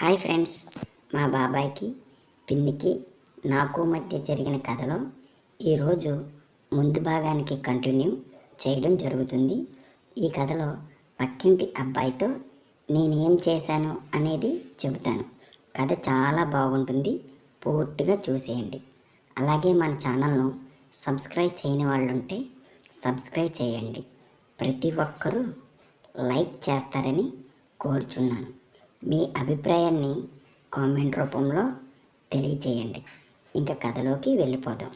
Hi friends. మా బాబాయ్కి పిన్నికి నాకు మధ్య జరిగిన కథలో ఈరోజు ముందు భాగానికి కంటిన్యూ చేయడం జరుగుతుంది. ఈ కథలో పక్కింటి అబ్బాయితో నేనేం చేశాను అనేది చెబుతాను. కథ చాలా బాగుంటుంది పూర్తిగా చూసేయండి. అలాగే మన ఛానల్ను సబ్స్క్రైబ్ చేయని వాళ్ళు ఉంటే సబ్స్క్రైబ్ చేయండి. ప్రతి ఒక్కరూ లైక్ చేస్తారని కోరుచున్నాను. మీ అభిప్రాయాన్ని కామెంట్ రూపంలో తెలియచేయండి. ఇంకా కథలోకి వెళ్ళిపోదాం.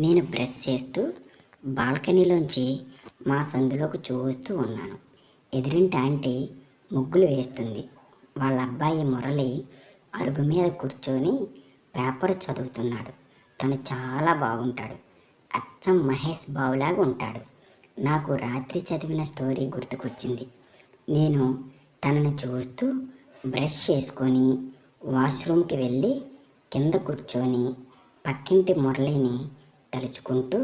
నేను బ్రష్ చేస్తూ బాల్కనీలోంచి మా సందులోకి చూస్తూ ఉన్నాను. ఎదిరింటి ఆంటీ ముగ్గులు వేస్తుంది. వాళ్ళ అబ్బాయి మురళి అరుగు మీద కూర్చొని పేపర్ చదువుతున్నాడు. తను చాలా బాగుంటాడు. అచ్చం మహేష్ బాబులాగా ఉంటాడు. నాకు రాత్రి చదివిన స్టోరీ గుర్తుకొచ్చింది. నేను తనని చూస్తూ బ్రష్ చేసుకొని వాష్రూమ్కి వెళ్ళి కింద కూర్చొని పక్కింటి మురళిని తలుచుకుంటూ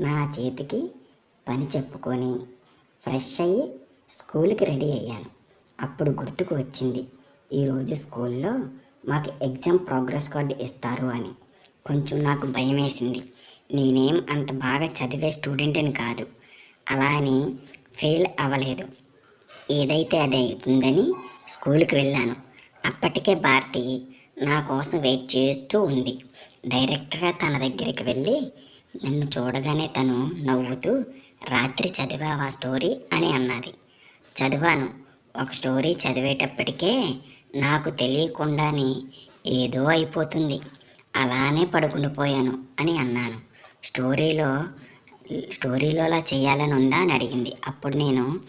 నా చేతికి పని చెప్పుకొని ఫ్రెష్ అయ్యి స్కూల్కి రెడీ అయ్యాను. అప్పుడు గుర్తుకు వచ్చింది ఈరోజు స్కూల్లో మాకు ఎగ్జామ్ ప్రోగ్రెస్ కార్డు ఇస్తారు అని. కొంచెం నాకు భయం వేసింది నేనేం అంత బాగా చదివే స్టూడెంట్ని కాదు. అలా అని ఫెయిల్ అవ్వలేదు. ఏదైతే అది అవుతుందని స్కూల్కి వెళ్ళాను. అప్పటికే భారతి నా కోసం వెయిట్ చేస్తూ ఉంది. డైరెక్ట్గా తన దగ్గరికి వెళ్ళి నన్ను చూడగానే తను నవ్వుతూ రాత్రి చదివావా స్టోరీ? అని అన్నది. చదివాను. ఒక స్టోరీ చదివేటప్పటికే నాకు తెలియకుండానే ఏదో అయిపోతుంది. అలానే పడుకుండిపోయాను అని అన్నాను. స్టోరీలో స్టోరీలోలా చేయాలని ఉందా అని అడిగింది. అప్పుడు నేను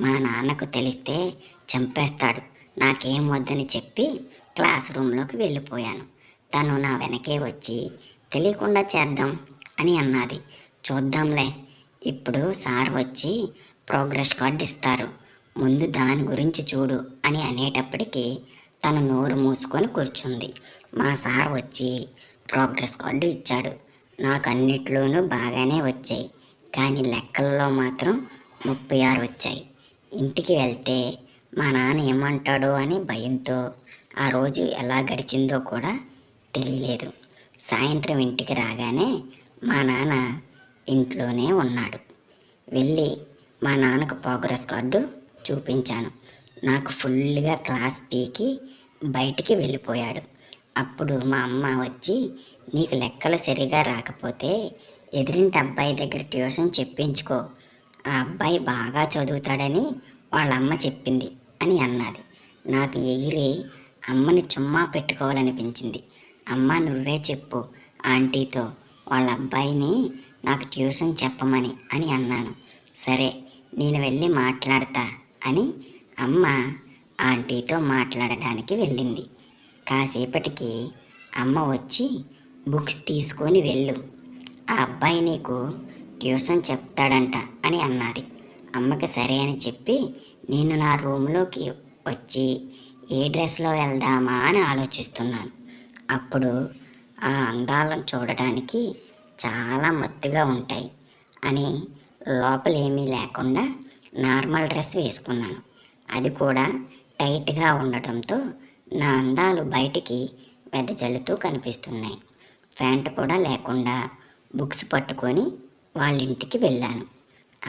మా నాన్నకు తెలిస్తే చంపేస్తాడు. నాకేం వద్దని చెప్పి క్లాస్ రూమ్లోకి వెళ్ళిపోయాను. తను నా వెనకే వచ్చి తెలియకుండా చేద్దాం అని అన్నది. చూద్దాంలే. ఇప్పుడు సార్ వచ్చి ప్రోగ్రెస్ కార్డు ఇస్తారు. ముందు దాని గురించి చూడు అని అనేటప్పటికీ తను నోరు మూసుకొని కూర్చుంది. మా సార్ వచ్చి ప్రోగ్రెస్ కార్డు ఇచ్చాడు. నాకు అన్నిట్లోనూ బాగానే వచ్చాయి. కానీ లెక్కల్లో మాత్రం ముప్పై ఆరు వచ్చాయి. ఇంటికి వెళ్తే మా నాన్న ఏమంటాడో అని భయంతో ఆ రోజు ఎలా గడిచిందో కూడా తెలియలేదు. సాయంత్రం ఇంటికి రాగానే మా నాన్న ఇంట్లోనే ఉన్నాడు. వెళ్ళి మా నాన్నకు ప్రోగ్రెస్ కార్డు చూపించాను. నాకు ఫుల్గా క్లాస్ పీకి బయటికి వెళ్ళిపోయాడు. అప్పుడు మా అమ్మ వచ్చి నీకు లెక్కలు సరిగా రాకపోతే ఎదిరింటి అబ్బాయి దగ్గర ట్యూషన్ చెప్పించుకో. ఆ అబ్బాయి బాగా చదువుతాడని వాళ్ళ అమ్మ చెప్పింది. అని అన్నది. నాకు ఎగిరి అమ్మని చుమ్మా పెట్టుకోవాలనిపించింది. అమ్మ నువ్వే చెప్పు ఆంటీతో వాళ్ళ అబ్బాయిని నాకు ట్యూషన్ చెప్పమని అని అన్నాను. సరే నేను వెళ్ళి మాట్లాడతా అని అమ్మ ఆంటీతో మాట్లాడడానికి వెళ్ళింది. కాసేపటికి అమ్మ వచ్చి బుక్స్ తీసుకొని వెళ్ళు. ఆ అబ్బాయి నీకు ట్యూషన్ చెప్తాడంట అని అన్నది. అమ్మకి సరే అని చెప్పి నేను నా రూమ్లోకి వచ్చి ఏ డ్రెస్లో వెళ్దామా అని ఆలోచిస్తున్నాను. అప్పుడు ఆ అందాలను చూడడానికి చాలా మత్తుగా ఉంటాయి అని లోపలేమీ లేకుండా నార్మల్ డ్రెస్ వేసుకున్నాను. అది కూడా టైట్గా ఉండటంతో నా అందాలు బయటికి వెదజల్లుతూ కనిపిస్తున్నాయి. ప్యాంట్ కూడా లేకుండా బుక్స్ పట్టుకొని వాళ్ళ ఇంటికి వెళ్ళాను.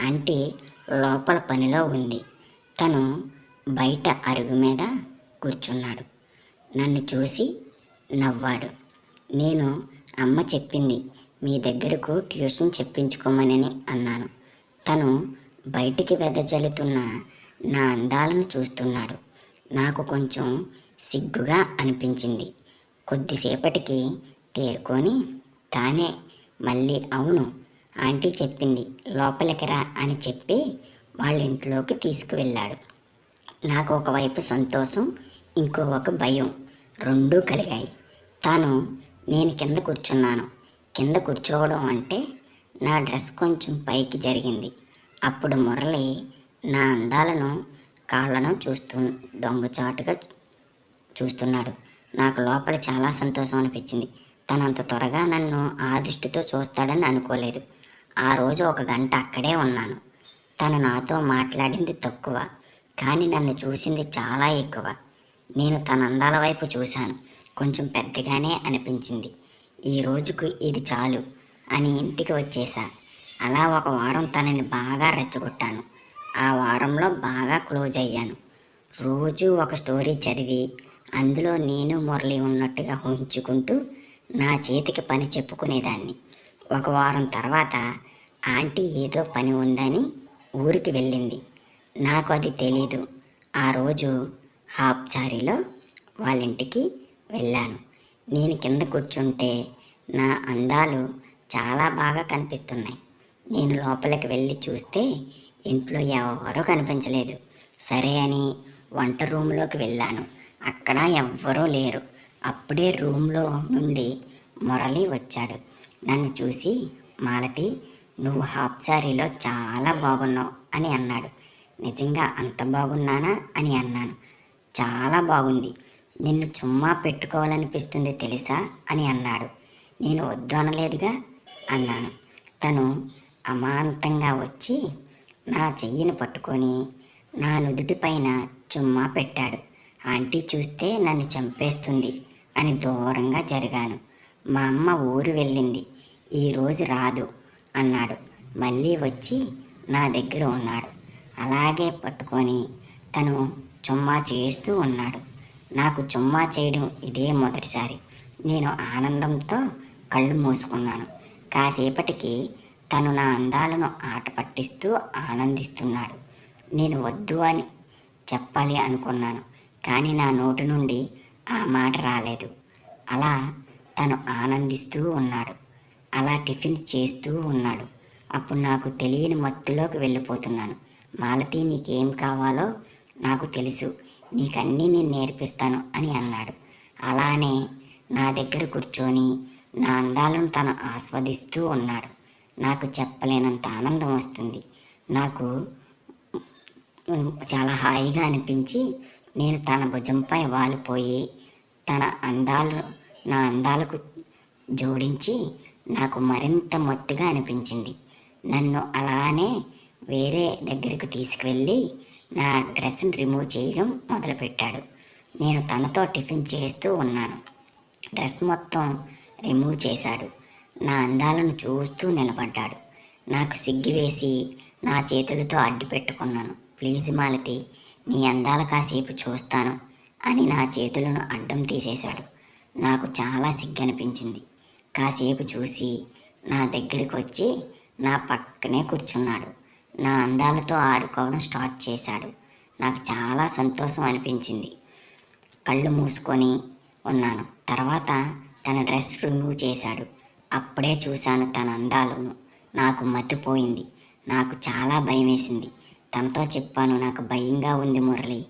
ఆంటీ లోపల పనిలో ఉంది. తను బయట అరుగు మీద కూర్చున్నాడు. నన్ను చూసి నవ్వాడు. నేను అమ్మ చెప్పింది మీ దగ్గరకు ట్యూషన్ చెప్పించుకోమని అన్నాను. తను బయటికి వెదజల్లుతున్న నా అందాలను చూస్తున్నాడు. నాకు కొంచెం సిగ్గుగా అనిపించింది. కొద్దిసేపటికి తేరుకొని తానే మళ్ళీ అవును ఆంటీ చెప్పింది లోపలికి రా అని చెప్పి వాళ్ళ ఇంట్లోకి తీసుకువెళ్ళాడు. నాకు ఒకవైపు సంతోషం ఇంకో ఒక భయం. రెండూ కలిగాయి. తాను నేను కింద కూర్చున్నాను. కింద కూర్చోవడం అంటే నా డ్రెస్ కొంచెం పైకి జరిగింది. అప్పుడు మురళి నా అందాలను కాళ్ళను చూస్తూ దొంగచాటుగా చూస్తున్నాడు. నాకు లోపల చాలా సంతోషం అనిపించింది. తనంత త్వరగా నన్ను ఆ దృష్టితో చూస్తాడని అనుకోలేదు. ఆ రోజు ఒక గంట అక్కడే ఉన్నాను. తను నాతో మాట్లాడింది తక్కువ కానీ నన్ను చూసింది చాలా ఎక్కువ. నేను తన అందాల వైపు చూశాను. కొంచెం పెద్దగానే అనిపించింది. ఈ రోజుకు ఇది చాలు అని ఇంటికి వచ్చేసా. అలా ఒక వారం తనని బాగా రెచ్చగొట్టాను. ఆ వారంలో బాగా క్లోజ్ అయ్యాను. రోజు ఒక స్టోరీ చదివి అందులో నేను మురళి ఉన్నట్టుగా ఊహించుకుంటూ నా చేతికి పని చెప్పుకునేదాన్ని. ఒక వారం తర్వాత ఆంటీ ఏదో పని ఉందని ఊరికి వెళ్ళింది. నాకు అది తెలీదు. ఆ రోజు హాఫ్ సారీలో వాళ్ళ ఇంటికి వెళ్ళాను. నేను కింద కూర్చుంటే నా అందాలు చాలా బాగా కనిపిస్తున్నాయి. నేను లోపలికి వెళ్ళి చూస్తే ఇంట్లో ఎవరూ కనిపించలేదు. సరే అని వంట రూమ్లోకి వెళ్ళాను. అక్కడ ఎవ్వరూ లేరు. అప్పుడే రూమ్లో నుండి మురళి వచ్చాడు. నన్ను చూసి మాలతి నువ్వు హాఫ్ సారీలో చాలా బాగున్నావు అని అన్నాడు. నిజంగా అంత బాగున్నానా? అని అన్నాను. చాలా బాగుంది. నిన్ను చుమ్మా పెట్టుకోవాలనిపిస్తుంది తెలుసా? అని అన్నాడు. నేను వద్దు అనలేదుగా? అన్నాను. తను అమాంతంగా వచ్చి నా చెయ్యిని పట్టుకొని నా నుదుటి పైన చుమ్మా పెట్టాడు. ఆంటీ చూస్తే నన్ను చంపేస్తుంది అని దూరంగా జరిగాను. మా అమ్మ ఊరు వెళ్ళింది. ఈరోజు రాదు అన్నాడు. మళ్ళీ వచ్చి నా దగ్గర ఉన్నాడు. అలాగే పట్టుకొని తను చుమ్మా చేస్తూ ఉన్నాడు. నాకు చుమ్మా చేయడం ఇదే మొదటిసారి. నేను ఆనందంతో కళ్ళు మూసుకున్నాను. కాసేపటికి తను నా అందాలను ఆట పట్టిస్తూ ఆనందిస్తున్నాడు. నేను వద్దు అని చెప్పాలి అనుకున్నాను కానీ నా నోటి నుండి ఆ మాట రాలేదు. అలా తను ఆనందిస్తూ ఉన్నాడు. అలా టిఫిన్ చేస్తూ ఉన్నాడు. అప్పుడు నాకు తెలియని మత్తులోకి వెళ్ళిపోతున్నాను. మాలతి నీకేం కావాలో నాకు తెలుసు. నీకన్నీ నేను నేర్పిస్తాను అని అన్నాడు. అలానే నా దగ్గర కూర్చొని నా అందాలను తను ఆస్వాదిస్తూ ఉన్నాడు. నాకు చెప్పలేనంత ఆనందం వస్తుంది. నాకు చాలా హాయిగా అనిపించి నేను తన భుజంపై వాలిపోయి తన అందాలు నా అందాలకు జోడించి నాకు మరింత మొత్తుగా అనిపించింది. నన్ను అలానే వేరే దగ్గరికి తీసుకువెళ్ళి నా డ్రెస్ని రిమూవ్ చేయడం మొదలుపెట్టాడు. నేను తనతో టిఫిన్ చేస్తూ ఉన్నాను. డ్రెస్ మొత్తం రిమూవ్ చేశాడు. నా అందాలను చూస్తూ నిలబడ్డాడు. నాకు సిగ్గి వేసి నా చేతులతో అడ్డు పెట్టుకున్నాను. ప్లీజ్ మాలతి నీ అందాలు కాసేపు చూస్తాను అని నా చేతులను అడ్డం తీసేశాడు. నాకు చాలా సిగ్గనిపించింది. కాసేపు చూసి నా దగ్గరికి వచ్చి నా పక్కనే కూర్చున్నాడు. నా అందాలతో ఆడుకోవడం స్టార్ట్ చేశాడు. నాకు చాలా సంతోషం అనిపించింది. కళ్ళు మూసుకొని ఉన్నాను. తర్వాత తన డ్రెస్ రిమూవ్ చేశాడు. అప్పుడే చూశాను తన అందాలను. నాకు మతిపోయింది. నాకు చాలా భయం వేసింది తనతో చెప్పాను నాకు భయంగా ఉంది మురళి.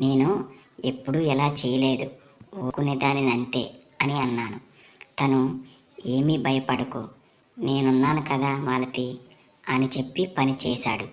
నేను ఎప్పుడూ ఎలా చేయలేదు. ఊరుకునేదానిని అంతే అని అన్నాను. తను ఏమీ భయపడకు. నేనున్నాను కదా మాలతి అని చెప్పి పని చేశాడు.